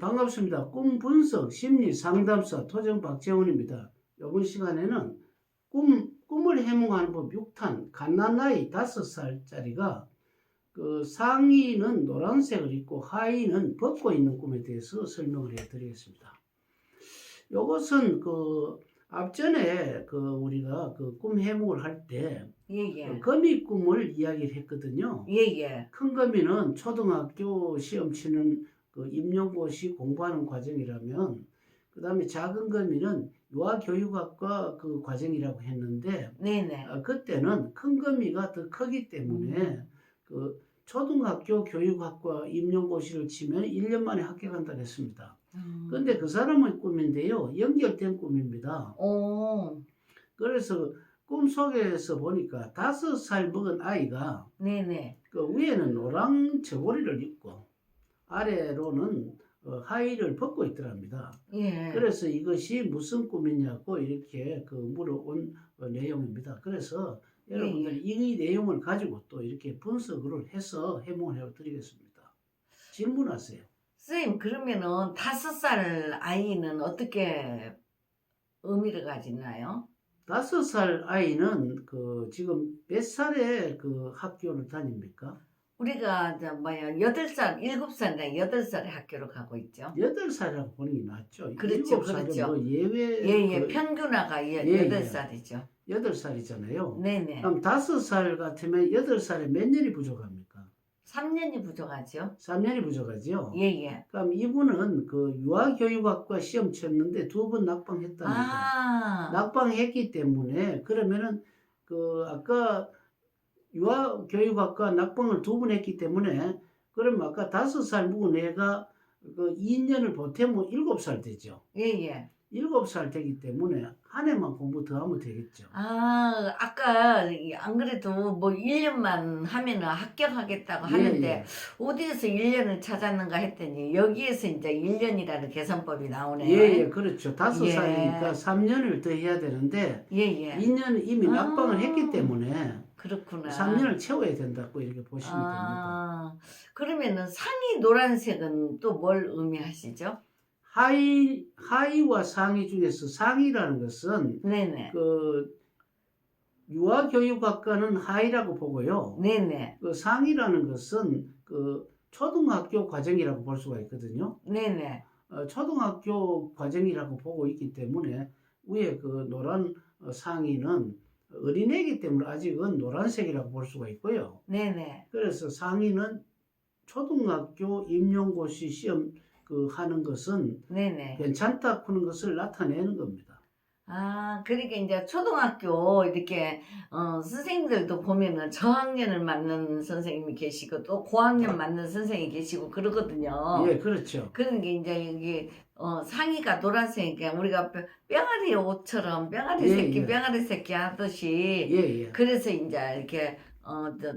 반갑습니다. 꿈 분석 심리 상담사 토정 박재훈입니다. 이번 시간에는 꿈 꿈을 해몽하는 법 6탄 갓난 나이 5살짜리가 그 상의는 노란색을 입고 하의는 벗고 있는 꿈에 대해서 설명을 해드리겠습니다. 이것은 그 앞전에 그 우리가 그 꿈 해몽을 할때 예 예. 거미 꿈을 이야기를 했거든요. 예 예. 큰 거미는 초등학교 시험 치는 그 임용고시 공부하는 과정이라면 그 다음에 작은 거미는 유아교육학과 그 과정이라고 했는데 네네. 어, 그때는 큰 거미가 더 크기 때문에 그 초등학교 교육학과 임용고시를 치면 1년 만에 합격한다고 했습니다. 음. 근데 그 사람의 꿈인데요. 연결된 꿈입니다. 오. 그래서 꿈 속에서 보니까 다섯 살 먹은 아이가 네네. 그 위에는 노랑 저고리를 입고 아래로는 어, 하의를 벗고 있더랍니다. 예. 그래서 이것이 무슨 꿈이냐고 이렇게 그 물어온 어, 내용입니다. 그래서 예, 여러분들 이 내용을 가지고 또 이렇게 분석을 해서 해몽을 해드리겠습니다. 질문하세요. 선생님 그러면은 다섯 살 아이는 어떻게 의미를 가지나요? 다섯 살 아이는 그 지금 몇 살에 그 학교를 다닙니까? 우리가 저 뭐야 여덟 살, 일곱 살이나 여덟 살에 학교를 가고 있죠. 여덟 살이라고 보는 게 낫죠. 그렇죠, 일곱 살은 그렇죠. 뭐 예외 예예. 그 평균화가 예, 예, 여덟 예. 살이죠. 여덟 살이잖아요. 네네. 그럼 다섯 살 같으면 여덟 살에 몇 년이 부족합니까? 3년이 부족하죠. 3년이 부족하죠. 예예. 그럼 이분은 그 유아교육학과 시험 쳤는데 두 번 낙방했답니다. 아. 낙방했기 때문에 그러면은 그 아까 유아교육학과 낙방을 두 번 했기 때문에 그러면 아까 다섯 살 묵은 애가 그 2년을 보태면 일곱 살 되죠. 예 예. 일곱 살 되기 때문에 한 해만 공부 더 하면 되겠죠. 아, 아까 이안 그래도 뭐 1년만 하면은 합격하겠다고 하는데 예, 어디에서 1년을 찾았는가 했더니 여기에서 이제 1년이라는 계산법이 나오네요. 예, 예, 그렇죠. 다섯 예. 살이니까 3년을 더 해야 되는데 예, 예. 2년 이미 아. 낙방을 했기 때문에 그렇구나. 3년을 채워야 된다고 이렇게 보시면 됩니다. 아, 그러면은 상의 노란색은 또 뭘 의미하시죠? 하이 하이와 상위 중에서 상위라는 것은 네네. 그 유아 교육학과는 하이라고 보고요. 네네. 그 상위라는 것은 그 초등학교 과정이라고 볼 수가 있거든요. 네네. 어, 초등학교 과정이라고 보고 있기 때문에 위에 그 노란 어, 상의는 어린애이기 때문에 아직은 노란색이라고 볼 수가 있고요. 네네. 그래서 상의는 초등학교 임용고시 시험 그 하는 것은 네네. 괜찮다 하는 것을 나타내는 겁니다. 아, 그러니까 이제 초등학교 이렇게 어, 선생님들도 보면은 저학년을 맡는 선생님이 계시고 또 고학년 맡는 선생님이 계시고 그러거든요. 예, 그렇죠. 그런 게 이제 여기 어, 상의가 노란색이니까 우리가 뼈- 뼈가리 옷처럼 뼈가리 예, 새끼 예. 뼈가리 새끼 하듯이 예, 예. 그래서 이제 이렇게 어, 저,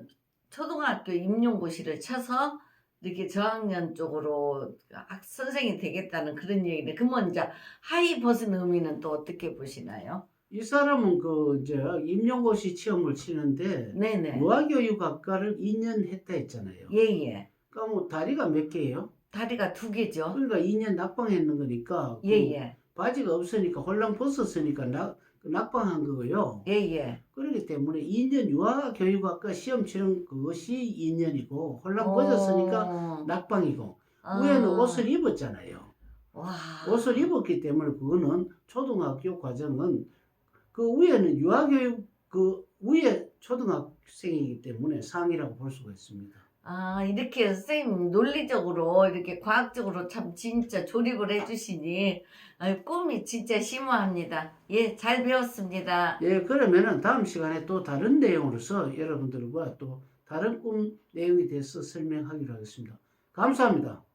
초등학교 임용고시를 쳐서 이렇게 저학년 쪽으로 학 선생이 되겠다는 그런 얘기인데 그러면 이제 하이 벗은 의미는 또 어떻게 보시나요? 이 사람은 그 이제 임용고시 시험을 치는데 네네. 유아교육학과를 2년 했다 했잖아요. 예예. 그러니까 뭐 다리가 몇 개예요? 다리가 두 개죠. 그러니까 2년 낙방했는 거니까 그 예예. 바지가 없으니까 홀랑 벗었으니까 낙, 낙방한 거고요. 예 예. 그렇기 때문에 2년 유아 교육학과 시험 치는 그것이 2년이고 홀랑 벗었으니까 어. 낙방이고 아. 위에는 옷을 입었잖아요. 와. 옷을 입었기 때문에 그거는 초등학교 과정은 그 위에는 유아 교육 그 위에 초등학생이기 때문에 상이라고 볼 수가 있습니다. 아, 이렇게 선생님 논리적으로 이렇게 과학적으로 참 진짜 조립을 해주시니 아유, 꿈이 진짜 심오합니다. 예, 잘 배웠습니다. 예, 그러면은 다음 시간에 또 다른 내용으로서 여러분들과 또 다른 꿈 내용에 대해서 설명하기로 하겠습니다. 감사합니다.